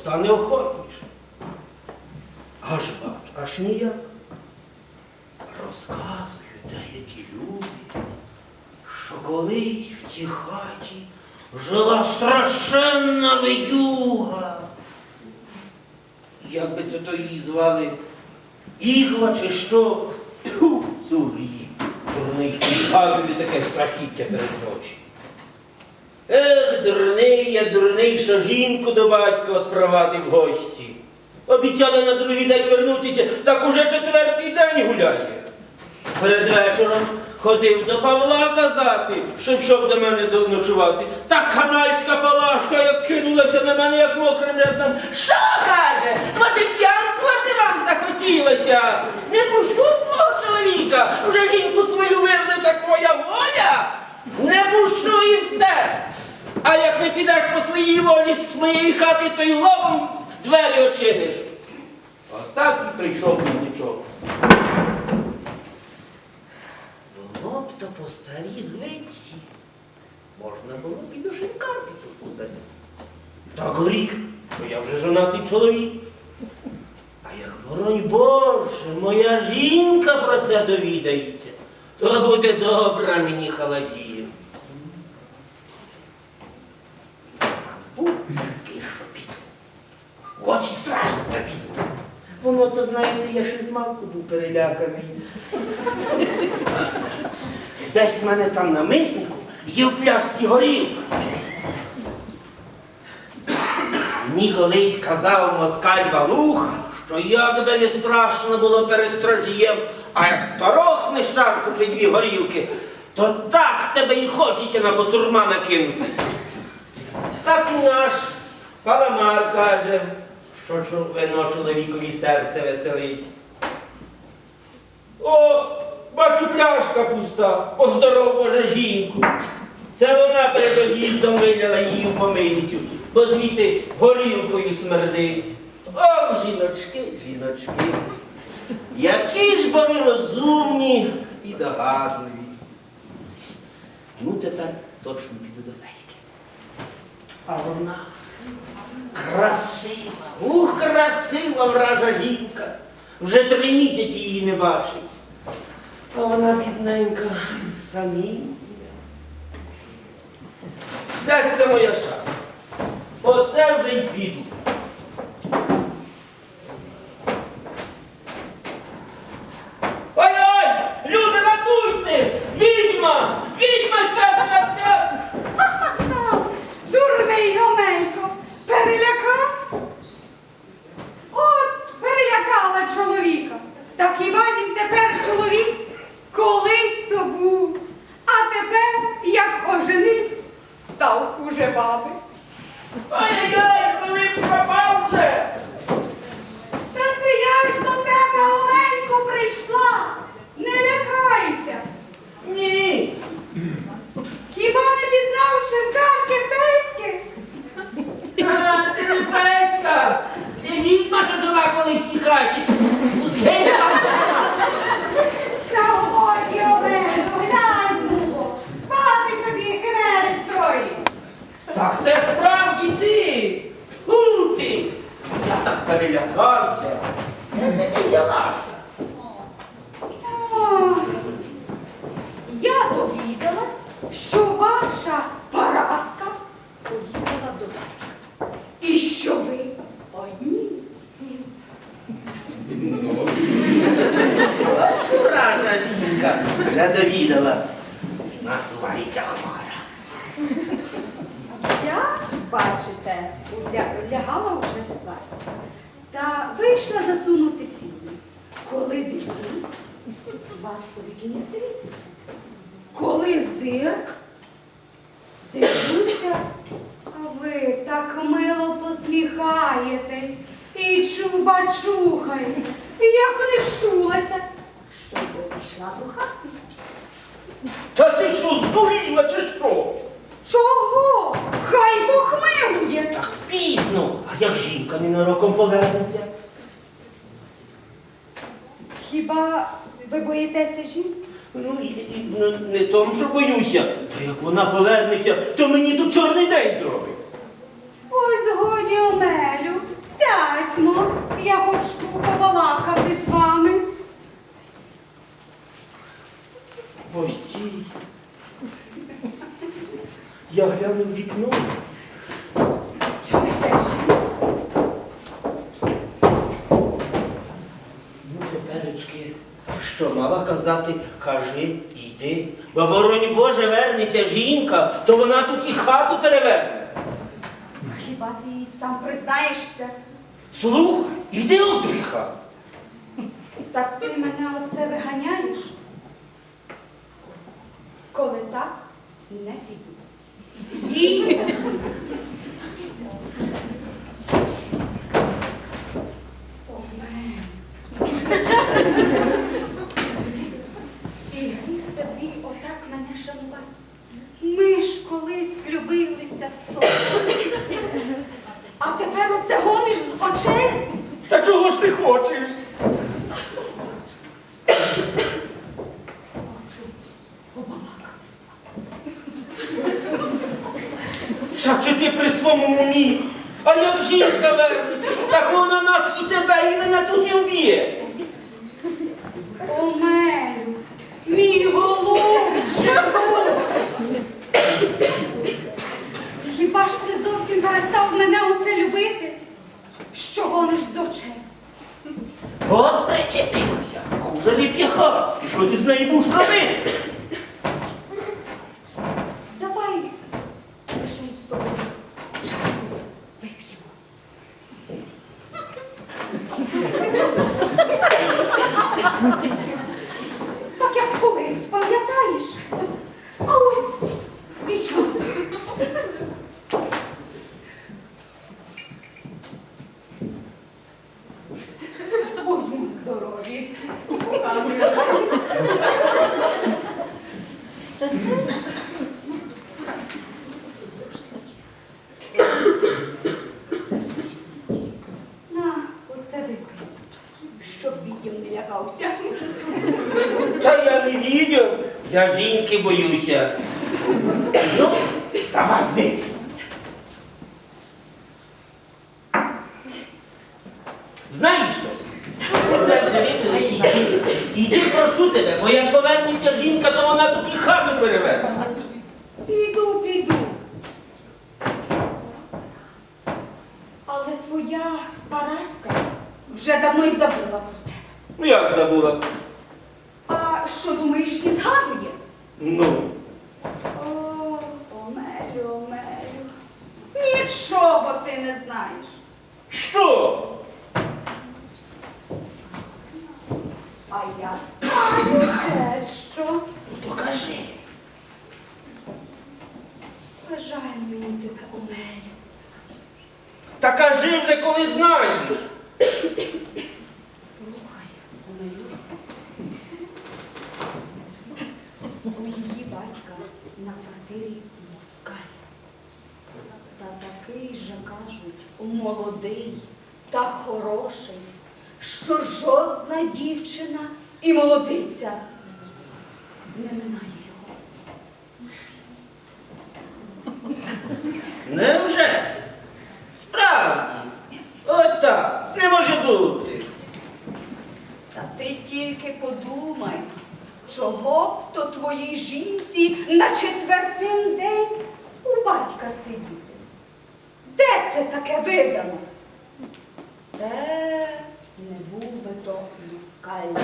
стане охотніше. Аж бач, аж ніяк. Розказують деякі люди, що колись в цій хаті жила страшенна ведюга. Як би це то її звали? Ігла чи що? Тьфу, зурі, дурний, тобі таке страхіття перед ночі. Ех, дурний я, дурний, що жінку до батька відпровадив гості. Обіцяли на другий день вернутися, так уже четвертий день гуляє. Перед вечором ходив до Павла казати, щоб йшов до мене ночувати. Та канальська палашка, як кинулася на мене, як мокрим рядом. Що каже? Може, п'янствувати вам захотілося? Не пущу свого чоловіка. Вже жінку свою вирнив, так твоя воля. Не пущу і все. Підеш по своїй волі з моєї хати, то й лобом двері очиниш. Отак і прийшов нічого. Було б то по старій звичці. Можна було б і до шинкарки послухати. Так горіх, бо я вже жонатий чоловік. А як боронь Боже, моя жінка про це довідається, то буде добра мені халазія. Був такий, що піду. Очі страшно піду. Воно, то знаєте, я ще з малку був переляканий. Десь в мене там на миснику є в пляшці горілка. Мені колись казав москаль Валуха, що як би не страшно було перед стражієм, а як торохнеш шарку чи дві горілки, то так тебе і хочеться на босурмана кинутися. Так і наш паламар каже, що вино чоловікові серце веселить. О, бачу, пляшка пуста, поздоров Боже жінку. Це вона перед од'їздом виляла її в помийницю, бо звідти горілкою смердить. О, жіночки, жіночки. Які ж бо ви розумні і догадливі. Ну, тепер точно піду до Феськи. А вона красива, ух, красива вража жінка. Вже три місяці її не бачить. А вона бідненька, самі. Де це моя шапка? Оце вже й піду. Ой-ой! Люди, рятуйте! Відьма! Відьма свята свята! Дурний Омелько, перелякався. От перелякала чоловіка. Та хіба він тепер чоловік? Колись то був. А тепер, як оженився, став хуже баби. Ой-ой-ой, коли б пропав вже! Та це я ж до тебе, Омелько, прийшла. Не лякайся. Ні! Хіба не пізнав шинкарки Феськи? А, ти не феська! Ти відьма, що жила колись в тій хаті! Геть там! Та годі, Омелько, глянь було. Хватить тобі химери строї. Так це справді ти! Фу ти! Я так перелякався! Де це ти взялася? Ох, Я довідалась, що ваша Параска поїхала до батька. І що ви одні. Вража жінка! Вже довідала! Насувається хмара! Бачите, лягала вже спати. Та вийшла засунути сіні. Коли дивлюсь, вікні світиться. Коли зирк, дивлюся, а ви так мило посміхаєтесь і чуба чухаєте. І я понищулася, щоб увійшла до хати. Та ти що, здуріла чи що? Чого? Хай Бог милує. Так пізно. А як жінка ненароком повернеться? Хіба ви боїтеся жінки? Ну, і, і, ну, не тому, що боюся. Та як вона повернеться, то мені тут чорний день зробить. Ось годі Омелю, сядьмо, я хочу побалакати з вами. Постій. Я глянув в вікно. Ну, теперечки, що мала казати, кажи, йди. Бо боронь Боже, вернеться жінка, то вона тут і хату переверне. Хіба ти і сам признаєшся? Слухай, іди отриха. Так ти мене оце виганяєш? Коли так, не піду. Їй. Омен. І гріх тобі отак мене шанувати. Ми ж колись любилися з тобою. А тепер оце гониш з очей? Та чого ж ти хочеш? Хочу побалакати з вами. Та чи ти при своєму умі? А як жінка вернеться, так вона нас і тебе, і мене тут і вб'є. Омелю, мій голубчику! Хіба ж ти зовсім перестав мене оце любити? Що гониш з очей? От причепилася. Хуже ліп'яха. І що ти з нею будеш робити? Давай лише з тобою чаю вип'ємо. Так як колись, пам'ятаєш? А ось і час. Будьмо здорові. коханий Олег. На, оце випий, щоб відділ не лякався. Та я не вірю, я жінки боюся. Ну, давай, випій. Знаєш що? Іди, прошу тебе, бо як повернеться жінка, то вона тут і хату переверне. Піду, піду. Але твоя Параска вже давно й забула про тебе. Ну як забула? А що думаєш, і згадує? Ну. О, Омелю, Омелю. Нічого ти не знаєш. Що? А я знаю що. Ну то кажи. Жаль мені тебе, Омелю. Та кажи вже, коли знаєш. Слухай, Омелюсю. У її батька на квартирі москаль. Та же, кажуть, молодий та хороший, що жодна дівчина і молодиця не минає його. Невже? Справді. От так. Не може бути. Та ти тільки подумай, чого б то твоїй жінці на четвертий день у батька сидіти? Де це таке видано? Де не був би то москаль.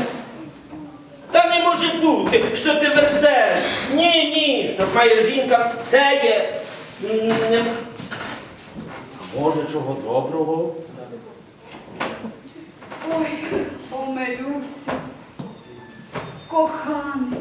Та не може бути, що ти верзеш. Ні, ні, що має жінка, те є. м, Не... А Може, чого доброго? Ой, Омелюсю, коханий,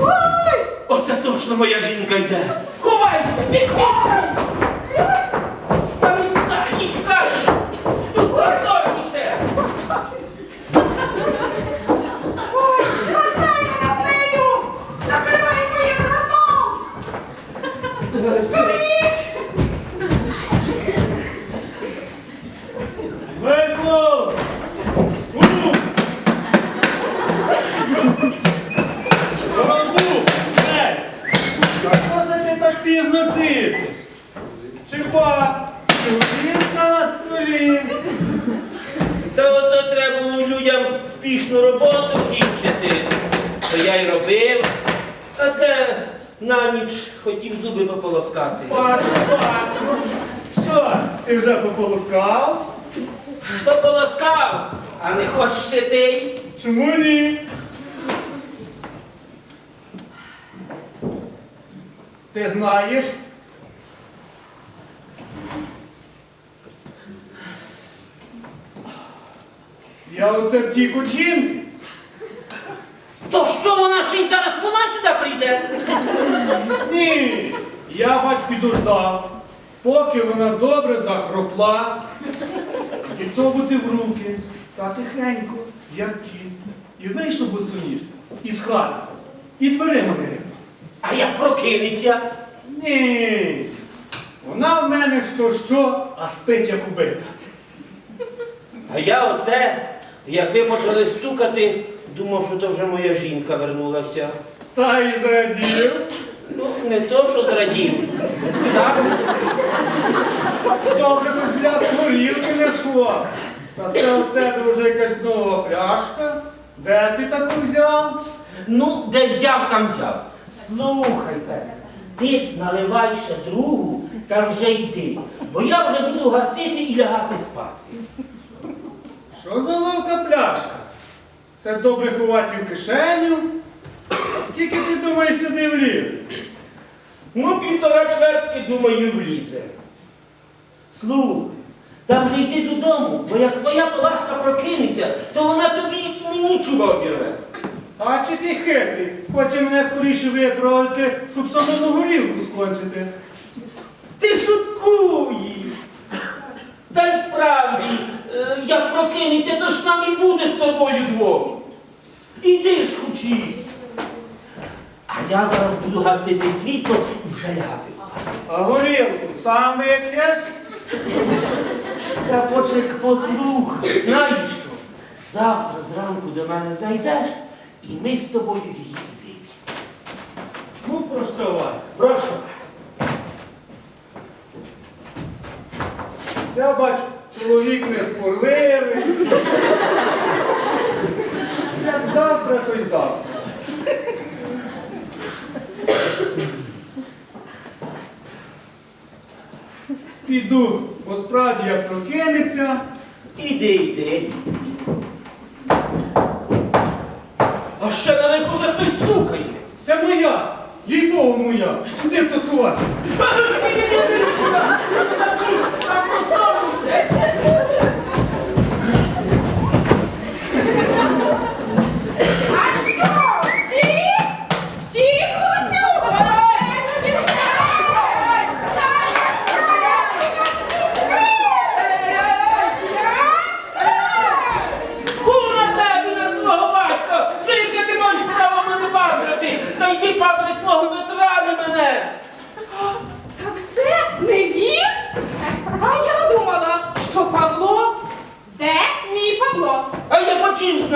Ой! Оце точно моя жінка йде. Ховайся, підходь! Та ви сюди, їдь, кажу! Тут просторніше! Ой, спасай мене, пилю! Закривай моїм ротом! Скоріш! Микло! У! Романду! Ей! А що це ти так пізно сидиш? Чи ба? Чоловіка на столі. Та ото треба було людям спішну роботу кінчити. То я й робив. А це на ніч хотів зуби пополоскати. Бачу, бачу. Що, ти вже пополоскав? Пополоскав, а не хочеш ще ти? Чому ні? Ти знаєш? Я оце втік від жінки. То що вона ще й зараз вона сюди прийде? Ні, я вас підождав, поки вона добре захропла, і чоботи в руки, та тихенько, як кіт, і вийшов босоніж із хати, і дверима не рипав. А як прокинеться? Ні. Вона в мене що що, а спить як убита. А я оце, як ви почали стукати, думав, що то вже моя жінка вернулася. Та й зрадів. Ну, не то, що зрадів. Так, Добре би взяти горілки не сховав. Та це у тебе вже якась нова пляшка. Де ти таку взяв? ну, де взяв, там взяв. Слухай, Петро, ти наливай ще другу та вже йди. Бо я вже буду гасити і лягати спати. Що за ловка пляшка? Це добре ховати в кишеню. А скільки ти думаєш сюди вліз? Ну, півтора чвертки, думаю, влізе. Слухай, та вже йди додому, бо як твоя палашка прокинеться, то вона тобі мені чуба обірве. А чи ти хитрий? Хоче мене скоріше виправити, щоб самому горілку скончити. Ти шуткуєш. Та й справді, е, як прокинеться, то ж нам і буде з тобою двох. Іди ж хочі. А я зараз буду гасити світло і вже лягати спати. А горілку сам вип'єш? Та почек послухай, знаєш що? Завтра зранку до мене зайдеш, і ми з тобою її вип'ємо. Ну, прощавай. Прошу. Я бачу, чоловік не спорливий. Як завтра, то й завтра. Піду, бо справді як прокинеться. Іди, іди. А ще наверху вже хтось стукає. Це моя, їй Богу моя. Куди б то сховати? А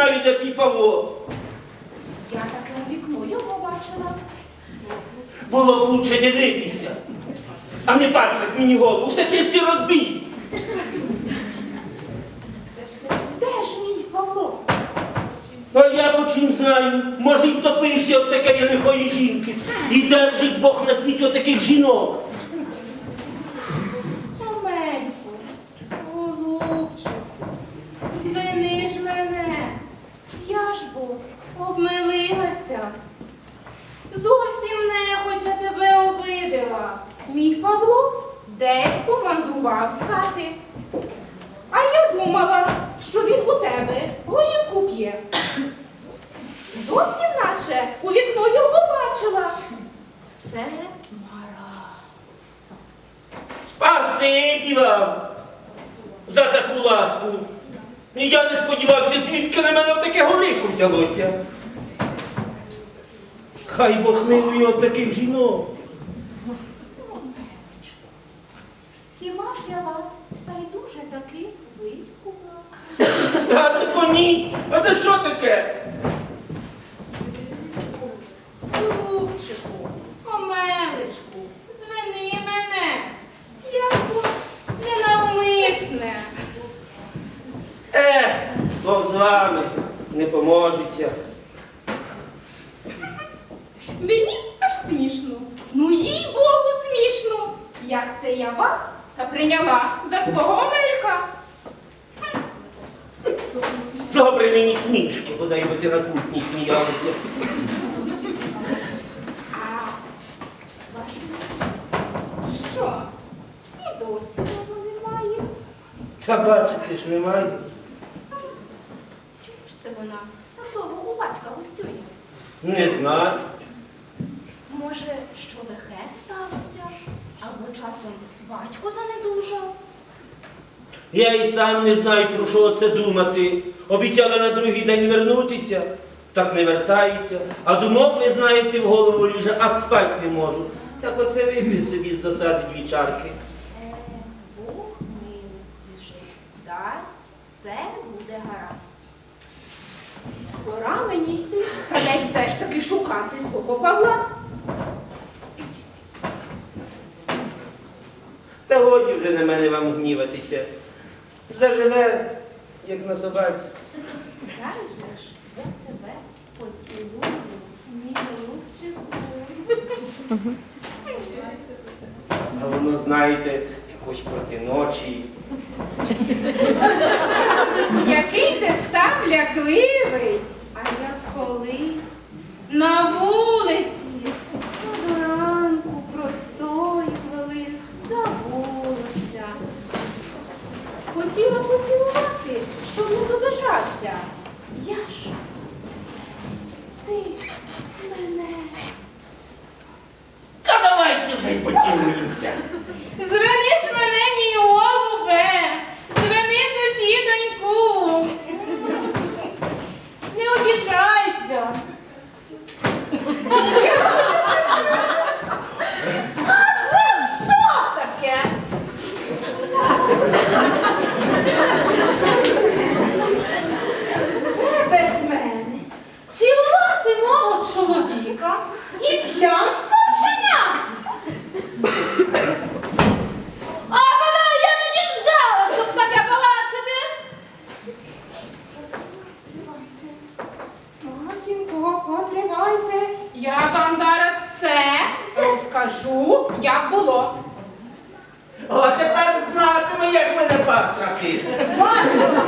знаю, де твій Павло? Я таке вікно його бачила. Було б лучше дивитися, а не патрать мені голову, все чистий розбій. Де ж мій Павло? А я по чим знаю, може й втопився от такої лихої жінки. І держить Бог на світі отаких жінок. Омельку, голубчику, звини ж мене. Я ж бо обмилилася. Зовсім нехотя тебе обидила. Мій Павло десь помандрував з хати. А я думала, що він у тебе є. Зовсім наче у вікно його побачила. Все мара. Спасибі вам за таку ласку. Я не сподівався, звідки на мене таке голико взялося. Хай Бог милує от таких жінок. Хіба ж я вас байдуже таки вискупила? А тако ні. А це що таке? Голубчику, омелечку, звини мене. Я ненавмисне. Е, Бог з вами не поможеться. Мені аж смішно. Ну їй Богу смішно. Як це я вас та прийняла за свого омелька? Добре мені смішки, бодай би ти на кутні сміялися. А ваша що? І досі його немає. Та бачите ж немає. Чому ж це вона так довго у батька гостює? Не знаю. Може, що лихе сталося? Або часом батько занедужав? Я і сам не знаю, про що це думати. Обіцяла на другий день вернутися, так не вертається. А думок, ви знаєте, в голову ліже, а спать не можу. Так оце випий собі з досади дві чарки. Е, Бог милостивіший, дасть, все буде гаразд. Пора мені йти, та десь все ж таки шукати свого Павла. Та годі вже на мене вам гніватися. Заживе, як на собаці. Же ж, я тебе поцілую, мій голубчику. А воно, знаєте, якось проти ночі. Який ти став лякливий, а я колись на вулиці до ранку простої хвилин забулася. Хотіла поцілувати, щоб не зобижався. Я ж ти мене. Та давайте вже й поцілуємося. Звени ж мене, мій голубе, звени сусідоньку. Не обіжайся. А це що таке? Це без мене. Цілувати мого чоловіка і п'янство вчиняти. А вона я не діждала, щоб таке побачити. Матінко, потривайте. Я вам зараз все розкажу, як було. О, тепер знатиме, як мене патрати. Бачила,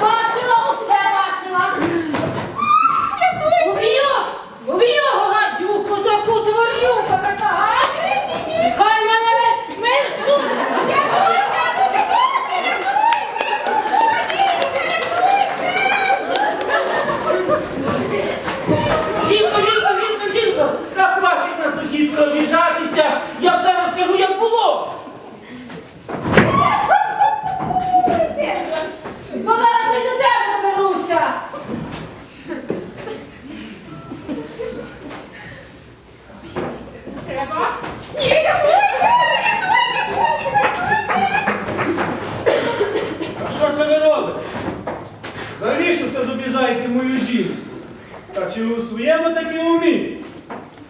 бачила, усе бачила. Уб'ю, уб'ю гладюку, таку тварюку, така, а? Хай мене весь мир суне. Жінко, жінко, жінко, жінко, та хватить на сусідку обіжатися. Я все розкажу, як було. Бо зараз і до тебе наберуся. Треба? Ні, не А що це ви робите? Завіщо це зобіжаєте мою жінку? Та чи у своєму такі умі?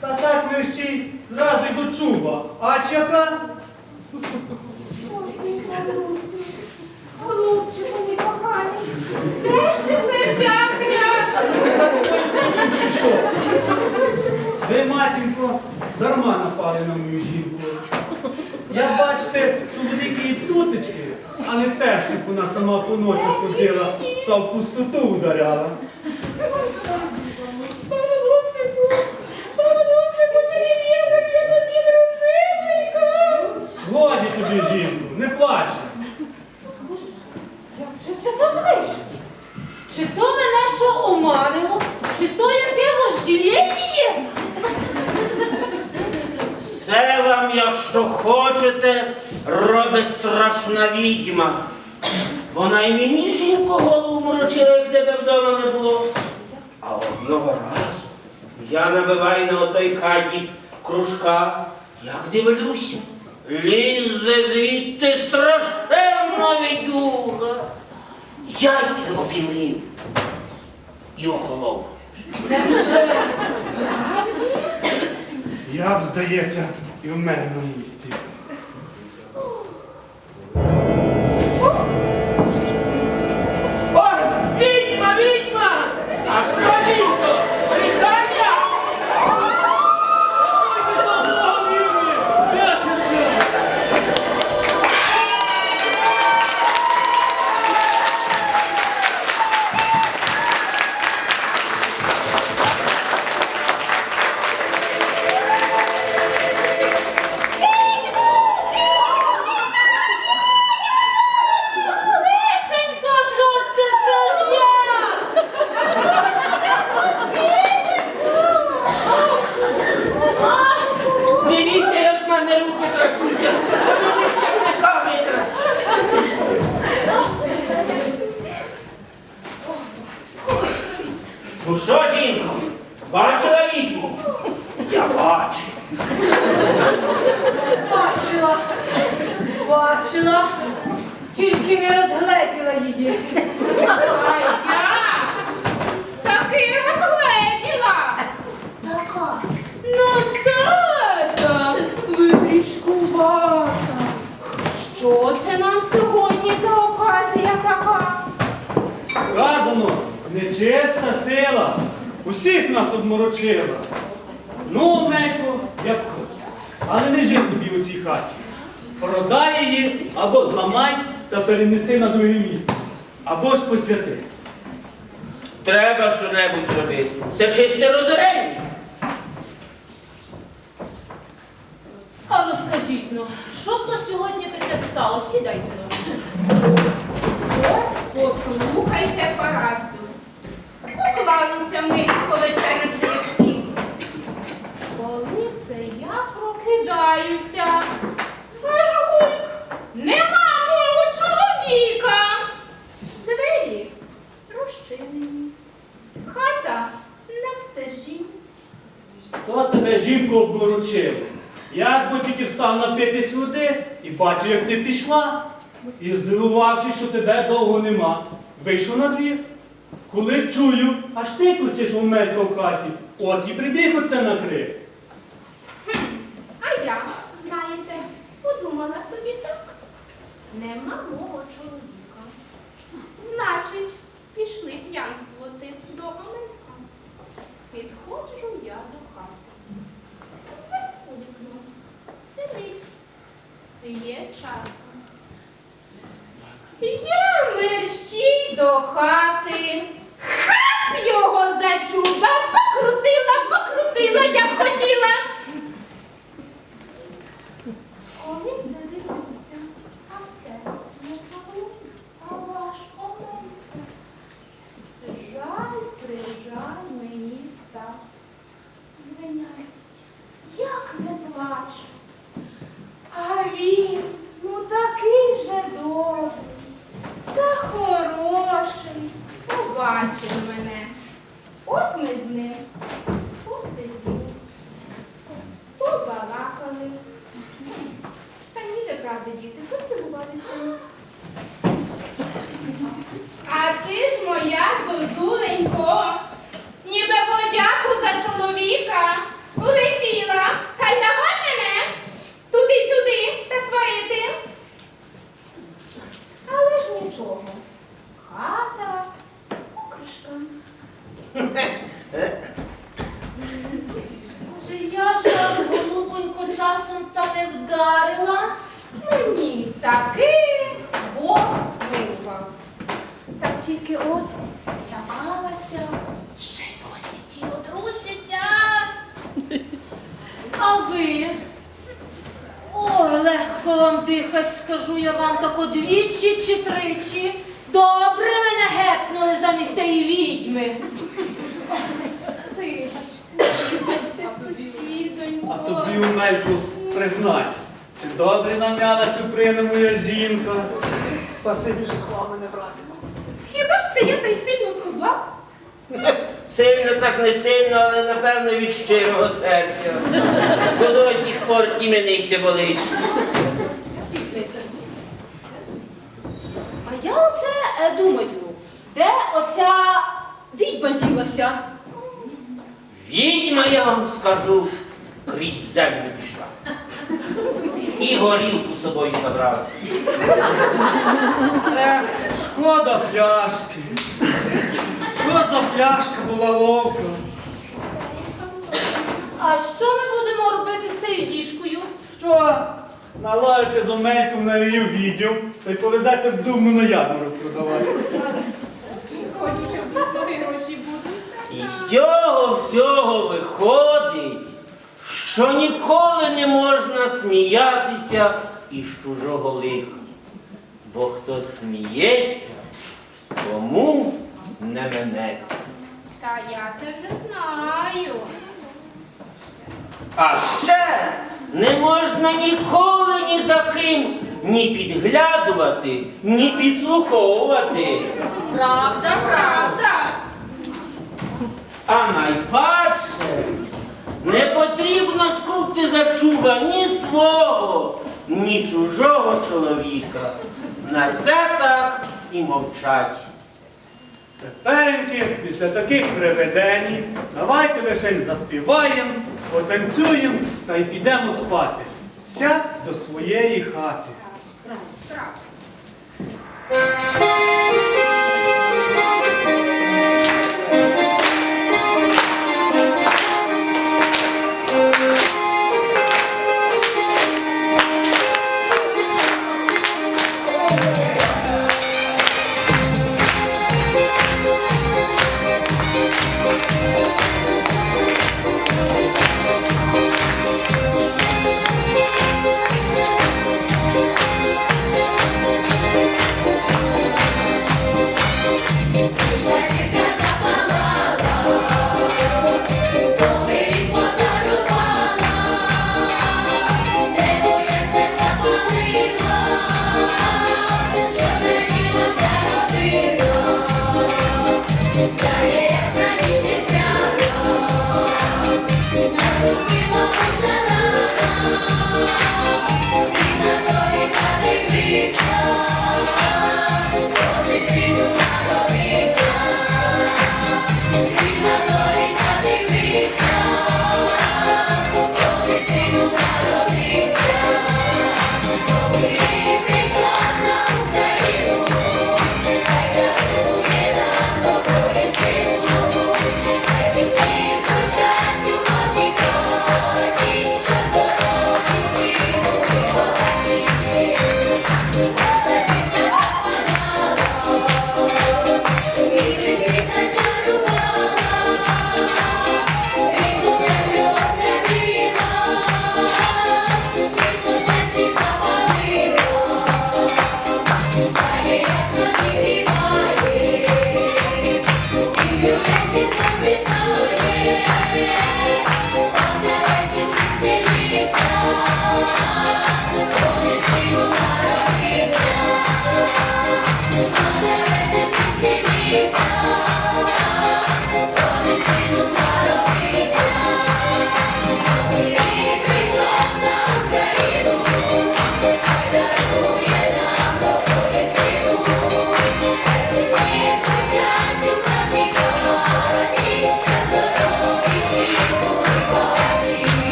Та так мерщій зразу й до чуба. А чака? Ой, мій Галусю, голубчику мій коханий, де ж ти? Що? Ви, матінко, дарма напали на мою жінку. Я бачите, чоловіки і тутечки, а не те, щоб вона сама по ночах ходила та в пустоту ударяла. Павлусику, Павлусику, чи не вірив я тобі, дружиненька? Годі тобі, жінку, не плач. Як же це так вийшло? Чи то мене що що хочете, робить страшна відьма. Вона і мені жінку голову морочила, як тебе вдома не було. А одного разу я набиваю на отой каді кружка, як дивлюся, лізе звідти страшенна відюга. Я її обімлів і охолов. Я б, здається, і в мене на місці. Сказано, нечесна сила усіх нас обморочила. Ну, Мелько, як хочеш. Але не жив тобі у цій хаті. Продай її або зламай та перенеси на друге місце. Або ж посвяти. Треба що-небудь робити. Це чисте розорення. А розкажіть ну, що то сьогодні таке сталося? Сідайте до мене. Послухайте, Парасю. Поклалися ми повечерявши від всіх. Коли це я прокидаюся, аж гульк, нема мого чоловіка. Двері розчинені, хата не встежі. То тебе жінку обморочили. Я ж бо тільки встав напити сюди і бачив, як ти пішла. І здивувавшись, що тебе довго нема, вийшов на двір. Коли чую, аж ти кричиш у Мелька в хаті, от і прибіг оце накрив. Хм, а я, знаєте, подумала собі так. Нема мого чоловіка. Значить, пішли п'янствувати до Омелька. Підходжу я до хати. Закутно. Сидить. Є чарка. Я мерщій до хати. Хап його за чуба, покрутила, покрутила, як хотіла. Коли це дивлюся, а це не кого, а ваш Оленко. Жаль, прижаль мені став. Звиняюсь, як не плачу. А він, ну такий же добрий та хороший. Побачив мене. От ми з ним посиділи, побалакали. Та ні, де правда, діти, поцілувалися. А ти ж моя зозуленько, ніби подяку за чоловіка улетіла, та й давай мене туди-сюди та сварити. Але ж нічого. Хата, покришка. Чи я ж вас, голубонько, часом та не вдарила? Ну ні, таки Бог вирвав. Та тільки от злякалася, ще й досі тіло труситься. А ви? Ой, легко вам дихать, скажу я вам тако двічі чи тричі. Добре мене гепнули замість тієї відьми. Вибачте, вибачте, А тобі, Умельку, признайся, добре нам'яла чуприна моя жінка? Спасибі, що склав мене, братику. Хіба ж це я та й сильно схудла? Сильно так не сильно, але напевно від щирого серця. До сих пор тімениця болить. А я оце е, думаю, де оця відьма ділася? Відьма, я вам скажу, крізь землю пішла. І горілку з собою забрала. Ех, шкода пляшки. Що за пляшка була ловка? А що ми будемо робити з тією діжкою? Що? Наладите з омельком на її відділ, та й повезете в думу на ярмарок продавати. Хочу, щоб нові гроші будуть. І з цього всього виходить, що ніколи не можна сміятися із чужого лиха. Бо хто сміється, тому не минеться. Та я це вже знаю. А ще не можна ніколи ні за ким ні підглядувати, ні підслуховувати. Правда, Правда? А найпаче не потрібно скупти за чуба ні свого, ні чужого чоловіка. На це так і мовчать. Тепереньки, після таких приведень, давайте лише заспіваємо, потанцюємо та й підемо спати. Сядь до своєї хати. Правда.